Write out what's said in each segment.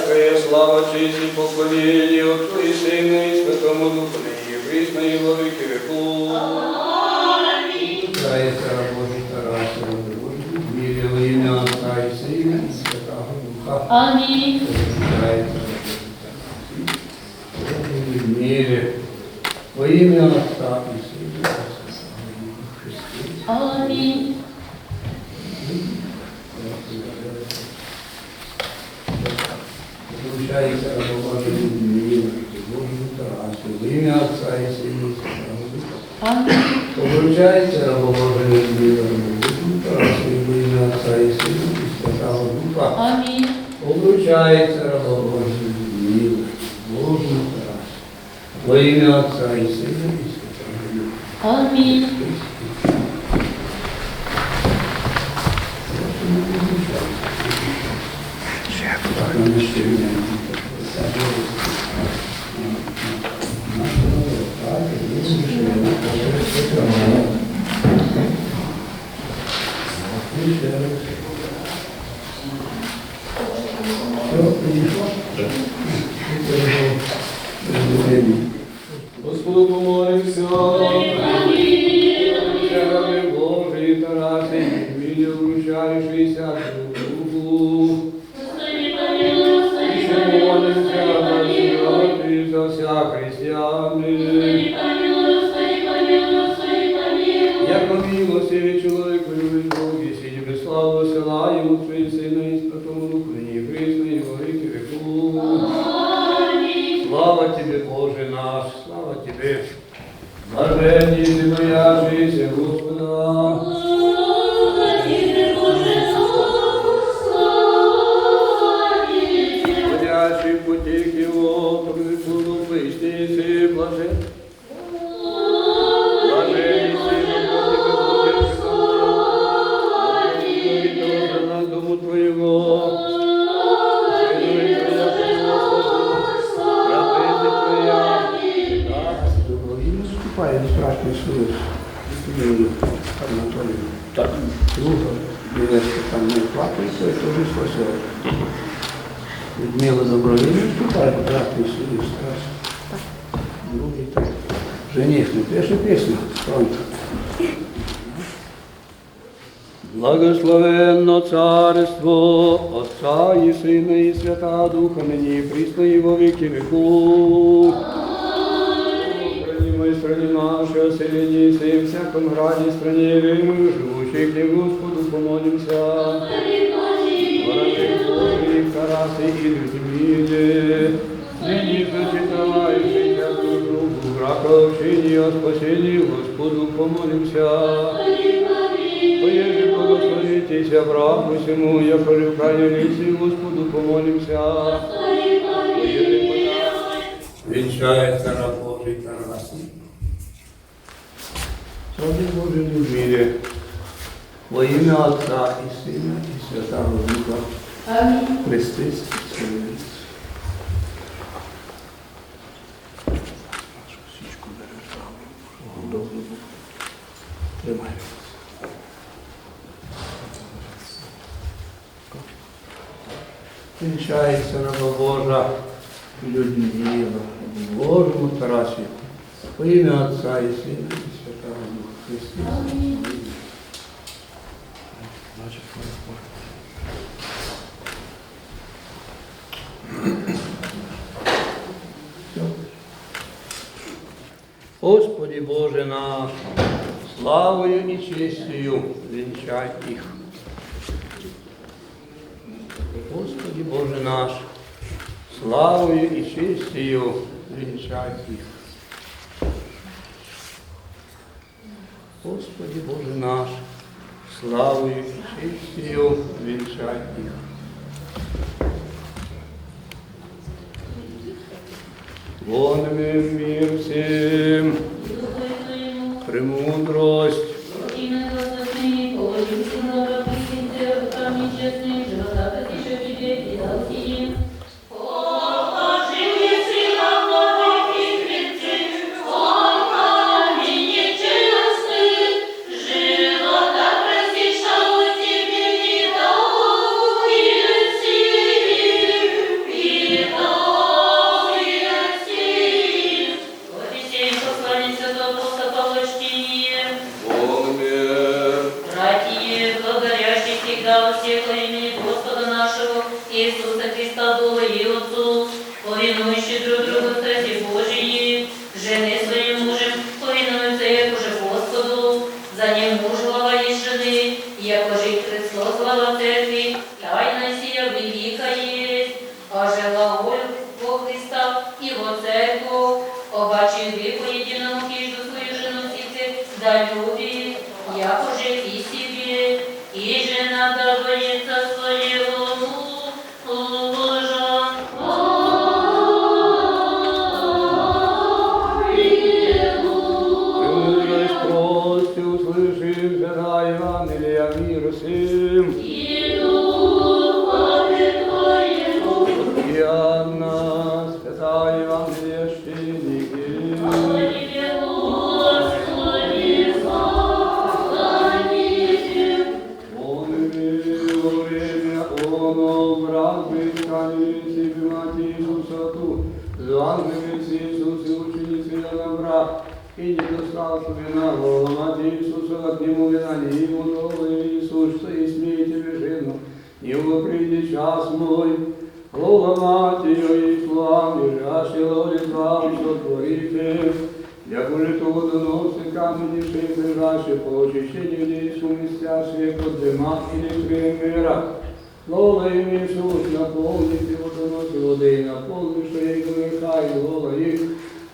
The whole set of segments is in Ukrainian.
всякая слава, честь и поклонение Отцу и Сыну и Святому Духу, и присно и во веки веков. Божий Тарасу, вірі во Сина і Святого Духа. Во Отця і Сина і Святого Духа Христі. Амінь. Вручається Божий мірі Божому Тарасу, во ім'я Отця і Сина і Святого Духа. Амінь. Обручається Божий мірі Божому Тарасу, во ім'я Отця і Сина і Святого Духа. Амінь. Обручається раба Божий мило, Божому Тарасу. Во ім'я Отця і Сина і Святого Духа. Амінь. Господу сироти, християни. Як милостивий чоловіку, любить Бог, і сидь без славу села, йому Твої Анатолій. Так. Білецька там не плакає, то теж спасає. Людмила вступає в страшний суд. страшний. Другий так. Жених, ну перша пісня, фронт. Благословенно царство Отца і Сина і Свята Духа, нині і присно і во віки веков Храни стране нашей, оселение и всем всяком граде стране веры, живущих к Господу помолимся. Воротей Божий, Тарасы и Людмиле, ныне зачитающийся друг другу, врага общения, о спасении Господу помолимся. Поеже благословитесь Аврааму всему, я полюканились Господу помолимся. Поеже Вінчається раб Духа. Амінь. Христос. Спасибо. Тримай. Вінчається раба Божа Людмила, в Божому Тарасі, во ім'я Отця і Сина Господи Боже наш, славою і честю вінчай їх. Господи Боже наш, славою і честю вінчай їх. Господи Боже наш, славою і честю вінчай їх. Вонами мир всім, премудрость, Jesus Cristo adorou, eu sou, foi Лола їм Ісус, наповнити водоноси води, і наповни, їх нехай, лола їх,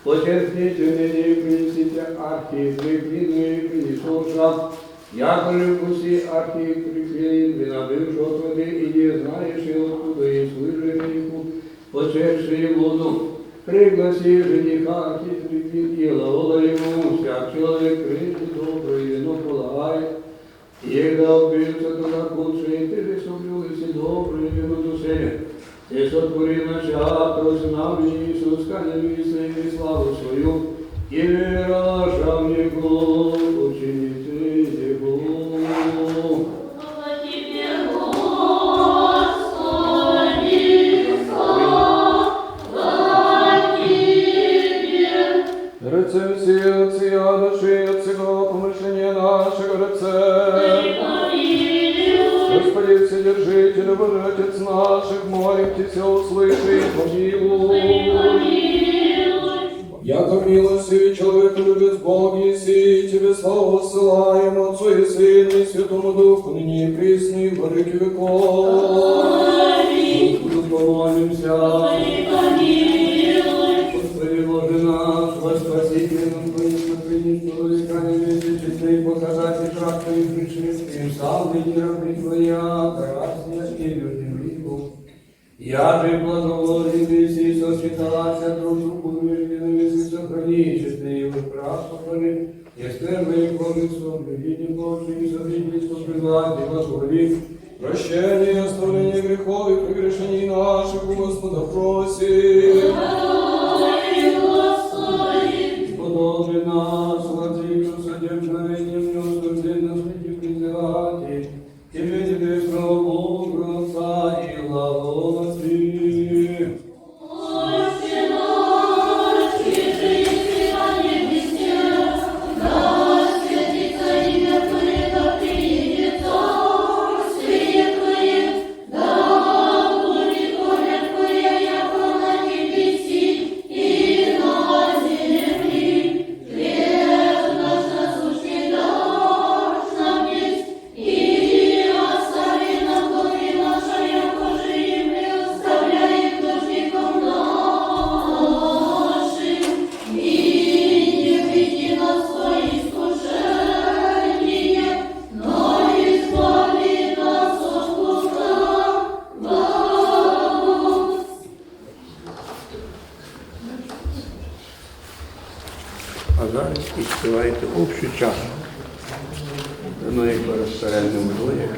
потерпіть у неї, принесіть архії, прикріної принесовша, як же усі архії прикріли, ви набивши от води, і не знаєш, і откуда є служенику, почерши воду. Пригласи жениха, хитрый вид, и ловила ему, всяк человек прежде доброе вино полагает. Егда убился туда лучше, и ты же доброе вино душе. Ты сотвори начало, прознав Иисус, канем и славу свою, и вераша в при Твоя, красная и верным грехом. Я же благоволен веси, сочеталась друг другу, между веси сохрани, честные его прасухали, Естерные промыслом, видим Божий, и созрительство предлаги, благоволи, Прощение, оставление грехов и прегрешений наших у Господа просим.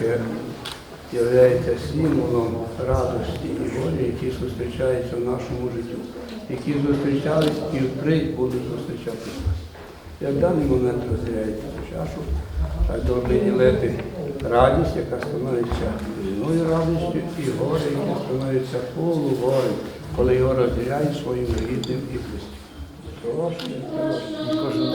Яке є символом радості і волі, які зустрічаються в нашому житті, які зустрічались і впредь будуть зустрічатися. Я в даний момент розділяєте цю чашу, так добре ділити радість, яка становиться вільною радістю, і горе, яке становиться полугорем, коли його розділяють своїм рідним і близьким. Прошу, кожен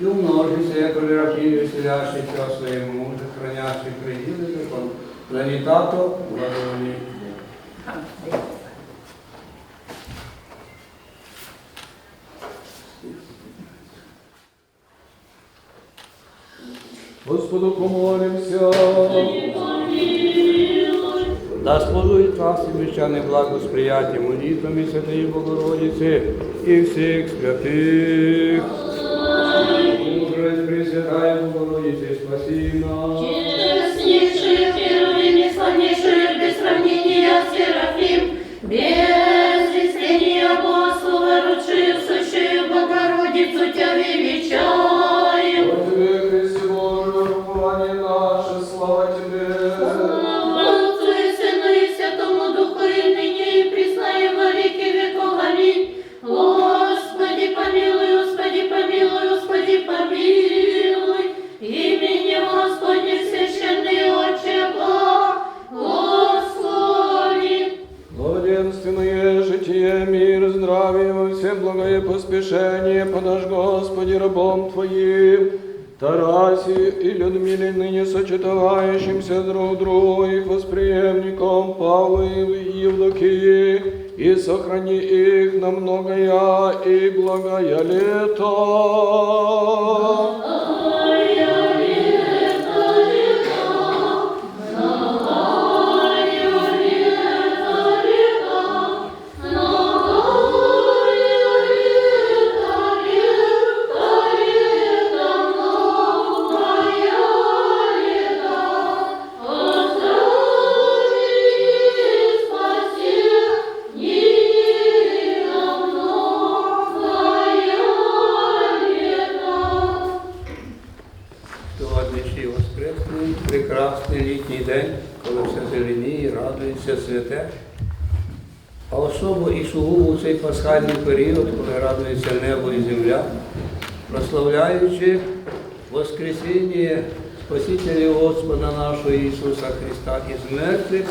І умножиться, як рабів, веселящийся о своєму мужу, хранящий приділи закон. Планітато, благоволі. Господу помолимся. Да сполует вас и мещаны благосприятием, молитвами Святой Богородицы и всех святых. Мудрость Пресвятая Богородиce, спаси нас. Честнейший, первый, славнейший, без сравнения Серафим, без ныне друг другу, их восприемником Павла и Евдокии, и сохрани их на многое и благое лето. Прекрасний літній день, коли все зеленіє, радується святе. А особо і сугубо у цей пасхальний період, коли радується небо і земля, прославляючи Воскресіння Спасителя Господа нашого Ісуса Христа із мертвих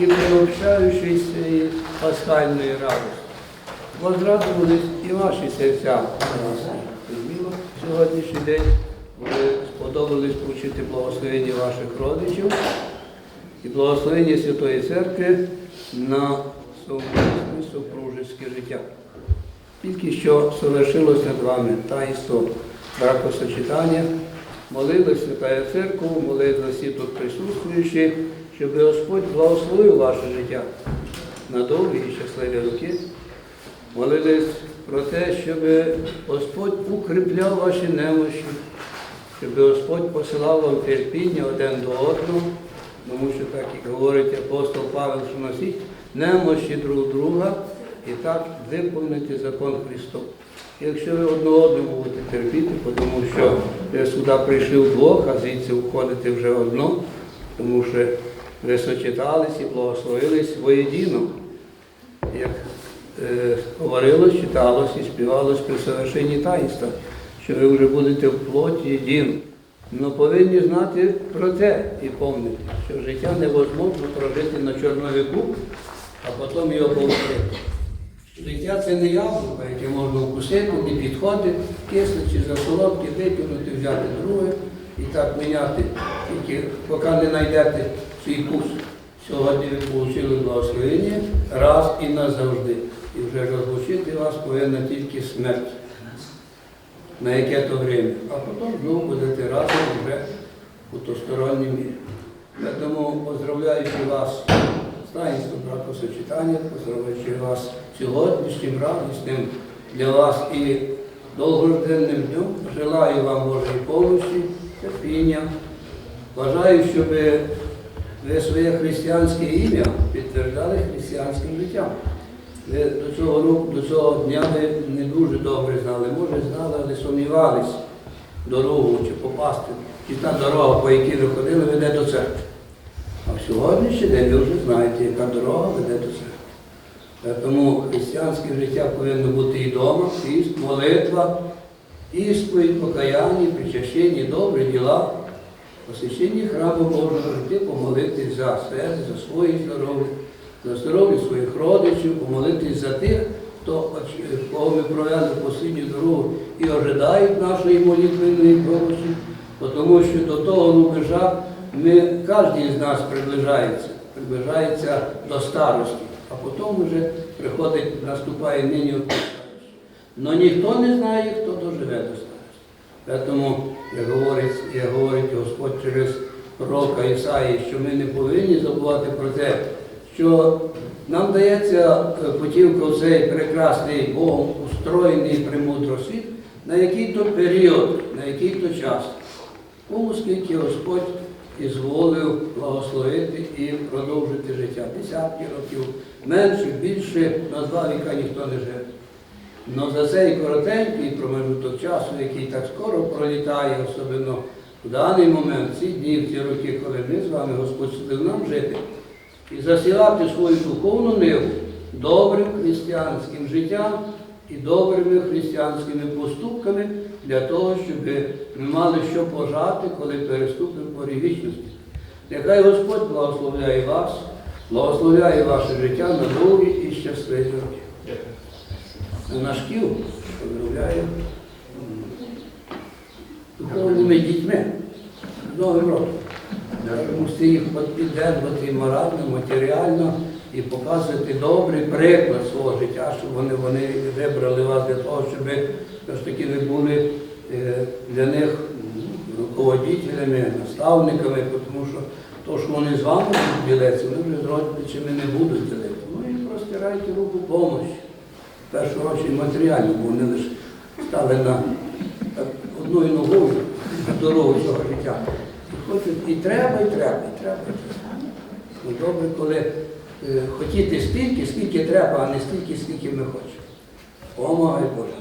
і приобщаючись цієї пасхальної радості. Возрадувались і ваші серця сьогоднішній день. Ви сподобались благословення ваших родичів і благословення Святої Церкви на совмісне супружеське життя. Тільки що совершилося з вами таїнство бракосочетання, молилась Святая Церква, молилися всі тут присутствуючі, щоб Господь благословив ваше життя на довгі і щасливі роки. Молились про те, щоб Господь укріпляв ваші немощі, щоб Господь посилав вам терпіння один до одного, тому що так і говорить апостол Павел, що носіть немощі друг друга і так виповнити закон Христов. Якщо ви одне одному будете терпіти, тому що ви сюди прийшли вдвох, а звідси входите вже одно, тому що ви сочетались і благословились воєдино. Як е, говорилось, читалось і співалось при совершенні таїнства, що ви вже будете в плоті єдино. Но повинні знати про те і пам'ятати, що життя невозможно прожити на чорновику, а потім його повторити. Життя це не яблуко, яке можна вкусити, не підходить, кисле чи за солодке, викинути, взяти друге і так міняти, тільки поки не знайдете свій вкус. Сьогодні ви отримали благословення раз і назавжди. І вже розлучити вас повинна тільки смерть. На яке то время. А потім знову будете разом вже у тостороннім мірі. Тому поздравляючи вас з таїнством бракосочетання, поздравляючи вас сьогоднішнім радісним для вас і довгожденним днем. Желаю вам Божої помощі, терпіння. Бажаю, щоб ви своє християнське ім'я підтверджали християнським життям. До цього року, до цього дня ви не дуже добре знали, може знали, але сумнівались дорогу чи попасти, чи та дорога, по якій ви ходили, веде до церкви. А в сьогоднішній день ви вже знаєте, яка дорога веде до церкви. Е, Тому християнське життя повинно бути і вдома, піст, молитва, ісповідь, покаяння, причащення, добрі діла, посвящення храму Божого жити, помолитись за себе, за своє здоров'я, за здоров'я своїх родичів, помолитись за тих, хто, кого ми провели послідню дорогу і ожидають нашої молитвеної помощі, Бо тому що до того рубежа ми, кожен з нас приближається, приближається до старості, а потім вже приходить, наступає нині. Но ніхто не знає, хто доживе до старості. Тому, як говорить, як говорить Господь через пророка Ісаї, що ми не повинні забувати про те, що нам дається е, путівка в цей прекрасний Богом устроєний премудро світ на який-то період, на який-то час. Тому скільки Господь ізволив благословити і продовжити життя. Десятки років, менше, більше, на два віка ніхто не живе. Но за цей коротенький промежуток часу, який так скоро пролітає, особливо в даний момент, ці дні, ці роки, коли ми з вами, Господь судив нам жити, і засівати свою духовну ниву добрим християнським життям і добрими християнськими поступками для того, щоб ми мали що пожати, коли переступимо поріг вічності. Нехай Господь благословляє вас, благословляє ваше життя на довгі і щасливі роки. На шкіл поздравляю духовними дітьми з Новим роком. Ви мусите їх підтримувати морально, матеріально і показувати добрий приклад свого життя, щоб вони, вони вибрали вас для того, щоб ви були е, для них руководителями, наставниками, тому що то, що вони з вами ділитися, вони вже з родичами не будуть ділитися. Ну і простирайте руку помощі. В першу чергу матеріально, бо вони лише стали на одною ногою дорогу цього життя і треба, і треба, і треба. І ну, добре, коли е, хотіти стільки, скільки треба, а не стільки, скільки ми хочемо. Помогай Боже.